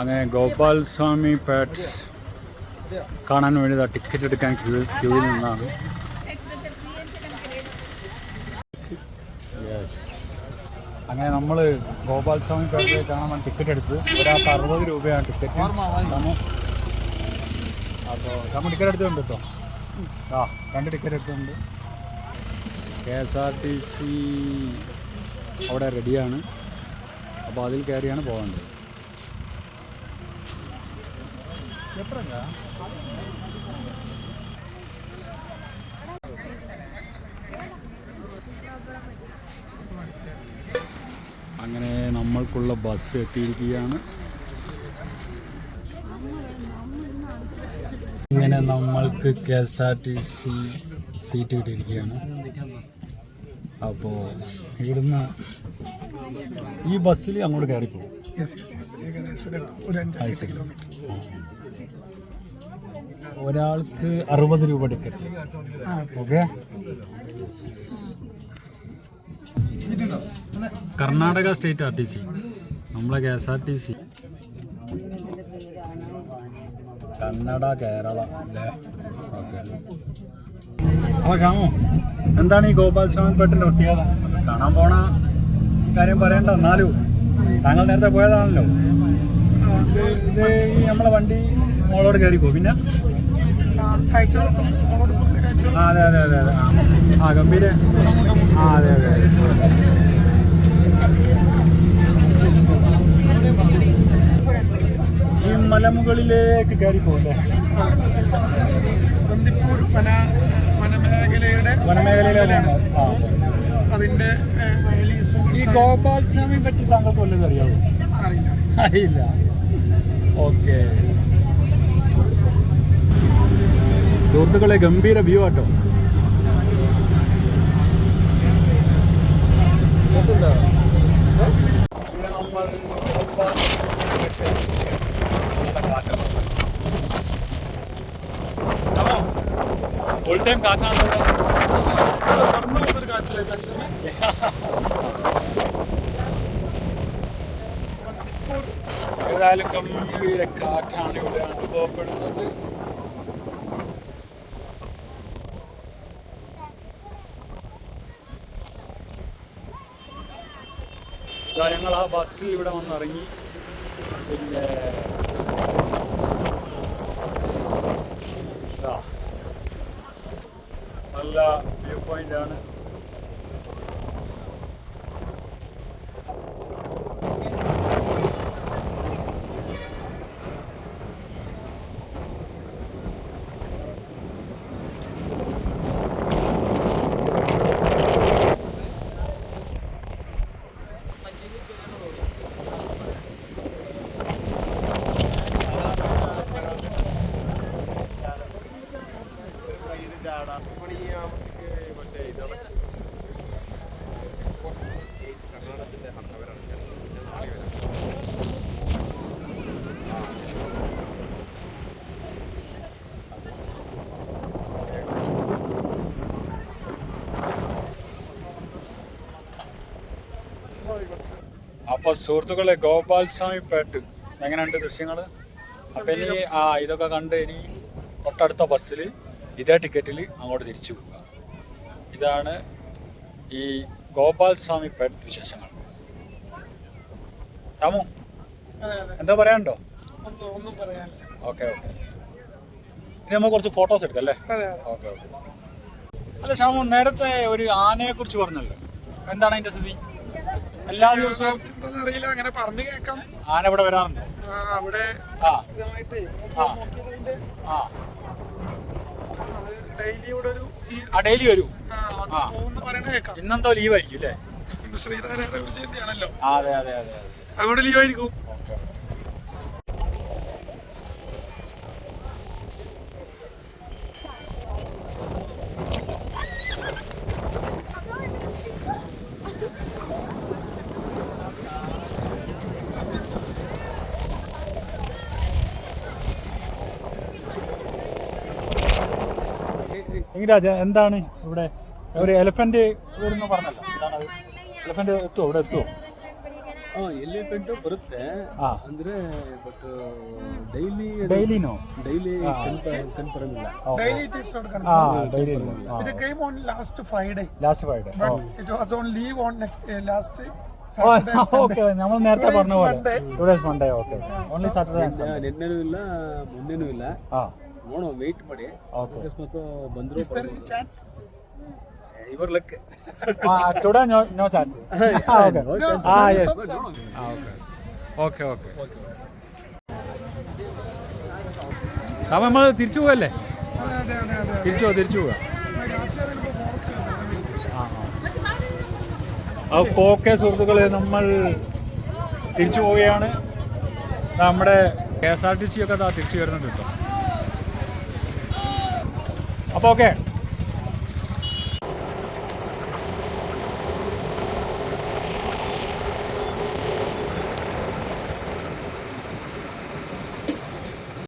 അങ്ങനെ ഗോപാൽ സ്വാമി പേട്ട് കാണാൻ വേണ്ടി ടിക്കറ്റ് എടുക്കാൻ ക്യൂ ക്യൂവിൽ നിന്നാണ്. അങ്ങനെ നമ്മൾ ഗോപാൽ സ്വാമി പേട്ടിൽ കാണാൻ ടിക്കറ്റ് എടുത്ത് ഒരാൾക്ക് അറുപത് രൂപയാണ് ടിക്കറ്റ്. അപ്പോൾ നമ്മൾ ടിക്കറ്റ് എടുത്തിട്ടുണ്ട് കേട്ടോ ആ രണ്ട് ടിക്കറ്റ് എടുത്തിട്ടുണ്ട്. K S R T C അവിടെ റെഡിയാണ് അപ്പോൾ അതിൽ കയറിയാണ് പോകേണ്ടത്. അങ്ങനെ നമ്മൾക്കുള്ള ബസ് എത്തിയിരിക്കുകയാണ്. ഇങ്ങനെ നമ്മൾക്ക് K S R T C seat കിട്ടിയിരിക്കുകയാണ് അപ്പോൾ ഇവിടുന്ന് ഈ ബസ്സിൽ അങ്ങോട്ട് കയറിപ്പോകും പോകും യെസ് യെസ് യെസ് ഏകദേശം ഒരു ഒരു അഞ്ചാറ് കിലോമീറ്റർ ഒരാൾക്ക് അറുപത് രൂപ ticket. Okay? Karnataka state R T C നമ്മളെ K S R T C. Kannada Kerala അല്ലേ? ഓക്കെ. അപ്പോൾ ഷാമു എന്താണ് ഈ ഗോപാൽ സ്വാമി പെട്ടെന്ന് പ്രത്യേകത? കാണാൻ പോണ കാര്യം പറയണ്ട എന്നാലും. താങ്കൾ നേരത്തെ പോയതാണല്ലോ. ഇത് ഈ നമ്മളെ വണ്ടി മോളോട് കയറി പോകും പിന്നെ? ആ അതെ അതെ അതെ അതെ. ആ. ഗംഭീര. ആ അതെ അതെ ഈ മലമുകളിലേക്ക് കയറി പോകല്ലേ ബന്ദിപ്പൂർ വന വനമേഖലയുടെ വനമേഖലയിലാണ് ആ അതിന്റെ ഈ ഗോപാൽ സ്വാമിയെ പറ്റി താങ്കൾക്ക് വല്ലതും അറിയാവോ? അറിയില്ല. അറിയില്ല. ഓക്കെ. സുഹൃത്തുക്കളെ ഗംഭീര വ്യൂ ആട്ടോ. ഫുൾ ടൈം കാറ്റാണ് കാറ്റില്ലേ ഏതായാലും ഗംഭീര കാറ്റാണ് ഇവിടെ അനുഭവപ്പെടുന്നത്. ഞങ്ങൾ ആ ബസ്സിൽ ഇവിടെ വന്നിറങ്ങി. പിന്നെ നല്ല വ്യൂ അപ്പൊ സുഹൃത്തുക്കളെ ഗോപാൽ സ്വാമി പേട്ട്. എങ്ങനെയുണ്ട് ദൃശ്യങ്ങൾ അപ്പൊ ഇനി ആ ഇതൊക്കെ കണ്ട് ഇനി തൊട്ടടുത്ത ബസ്സിൽ ഇതേ ടിക്കറ്റിൽ അങ്ങോട്ട് തിരിച്ചു പോവുക. ഇതാണ് ഈ ഗോപാൽ സ്വാമി പേട്ട് വിശേഷങ്ങൾ. രാമു എന്താ പറയാനുണ്ടോ? ഒന്നും പറയാനില്ല. Okay okay. ഇനി നമ്മൾ കുറച്ച് ഫോട്ടോസ് എടുക്കാം അല്ലേ? Okay okay. അല്ല ശ്യാമു നേരത്തെ ഒരു ആനയെ കുറിച്ച് പറഞ്ഞല്ലോ. എന്താണ് അതിന്റെ സ്ഥിതി? എല്ലാ ദിവസവും അറിയില്ല അങ്ങനെ പറഞ്ഞു കേൾക്കാം. ആന ഇവിടെ വരാറുണ്ടോ? ആ, അവിടെ ആ സ്ഥിരമായിട്ട് ആ. നോക്കിയതിന്റെ ആ അത് ഡെയിലി ഇവിടെ ഒരു ഈ ആ ഡെയിലി വരൂ. ഇന്നെന്തോ ലീവ് ആയിരിക്കും അല്ലേ? ശ്രീനാരായണ ഒരു ജയന്തിയാണല്ലോ. ആ അതെ അതെ അതെ അതെ. അതുകൊണ്ട് ലീവ് ആയിരിക്കും രാജ എന്താണ് ഇവിടെ ഒരു എലഫന്റ് ഇവിടുന്ന് പറഞ്ഞല്ലോ എന്താണ് എലഫന്റ് എത്തുമോ ഇവിടെ എത്തുമോ ಎಲಿಫೆಂಟು ಬರುತ್ತೆ ಹಾ ಅಂದ್ರೆ ಬಟ್ ಡೈಲಿ ഡെയിലിനോ ಡೈಲಿ ಕನ್ಫರ್ಮ್ ಇಲ್ಲ daily it is not a confirm daily ഇത് came on last Friday last Friday but it was on leave on last okay നമ്മൾ നേരത്തെ പറഞ്ഞ പോലെ Monday. Two days Monday okay only Saturday ನಿನ್ನೆನೂ ಇಲ್ಲ ಮೊನ್ನೆನೂ ಇಲ್ಲ ആ ನೋಡೋ ವೆಯ್ಟ್ ಮಾಡಿ ಓಕೆ ಅಕಸ್ಮಾತ್ ಬಂದ್ರು ഇസ് ദർ എനി ചാൻസ് ಇವ್ರ ಲೆಕ್ಕ today no no chance okay No chance. Ah there is yes some chance. Ah okay okay okay അപ്പം നമ്മൾ തിരിച്ചു പോകല്ലേ അതെ അതെ അതെ അതെ തിരിച്ചു പോവാ തിരിച്ചു പോവാ രാത്രി അതിനിപ്പോ ഫോറസ്റ്റ് ആ ആ ഓക്കെ സുഹൃത്തുക്കളെ നമ്മൾ തിരിച്ചു പോവുകയാണ് ദാ നമ്മുടെ K S R T C ഒക്കെ ദാ തിരിച്ചു വരുന്നുണ്ട് കേട്ടോ അപ്പോൾ ഓക്കെ.